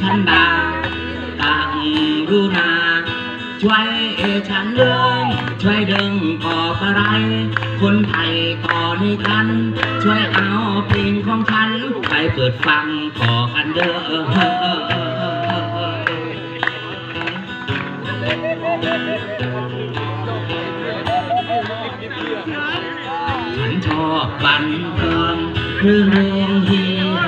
ฉันดาตังรุณาช่วยฉันเดิงช่วยดิงก่ออะไร คนไทยก่อในกัน ช่วยเอาเพลงของฉัน ไปเปิดฟังก่อกันเด้อฉันชอบบันเทิงเรื่องเรื่องฮีฮ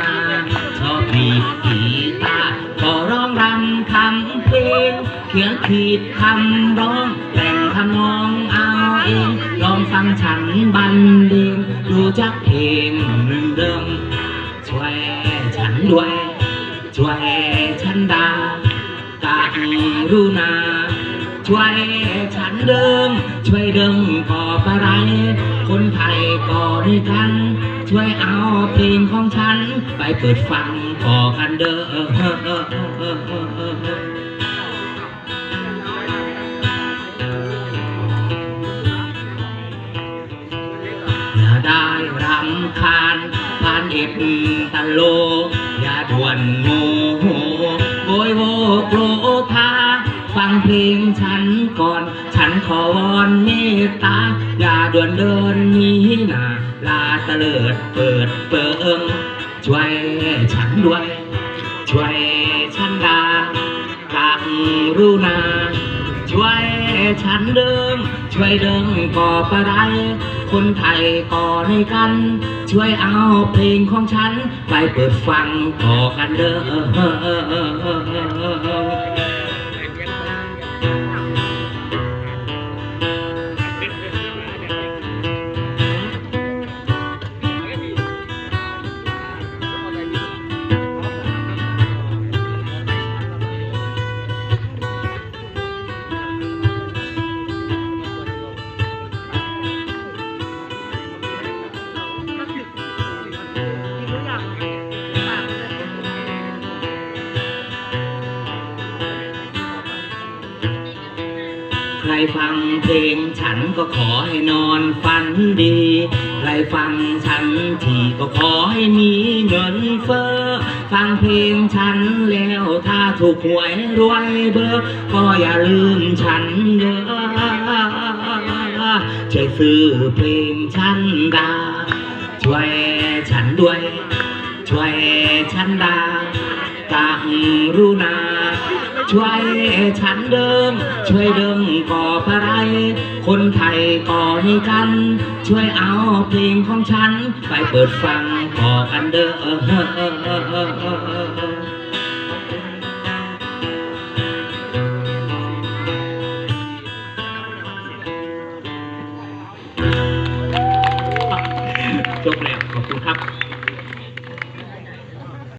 เขียนขีดคำร้องแต่งทำนองเอาเองลองฟังฉันบันเลงดูจักเพลงหนึ่งเดิมช่วยฉันด้วย ช่วยฉันดากรุณาช่วยฉันเดิม ช่วยเดิมก่ออะไร คนไทยก่อด้วยกัน ช่วยเอาเพลงของฉัน ไปเปิดฟังก่อกันเด้อำคาญผ่านเอ็ดตะโล อย่าด่วนโมโหโวยโวโกรธาฟังเพลงฉันก่อน ฉันขอวอนเมตตา อย่าด่วนเดินนีหน้าลาตะเลิดเปิดเปิงช่วยฉันด้วย ช่วยฉันดากรุณาช่วย ฉันเดิม ช่วยเดิมก่ออะไร คนไทยก่อในกัน ช่วยเอาเพลงของฉัน ไปเปิดฟังก่อกันเด้อ ฟังเพลงฉันก็ขอให้นอนฝันดี ใครฟังฉันทีก็ขอให้มีเงินเฟ้อ ฟังเพลงฉันแล้วถ้าถูกหวยรวยเบอร์ก็อย่าลืมฉันเด้อช่วยซื้อเพลงฉันดา ช่วยฉันด้วย ช่วยฉันดากรุณา ช่วยฉันเดิม ช่วยเดิมก่ออะไร คนไทยก่อให้กัน ช่วยเอาเพลงของฉัน ไปเปิดฟังก่อกันเด้อจบแล้วขอบคุณครับ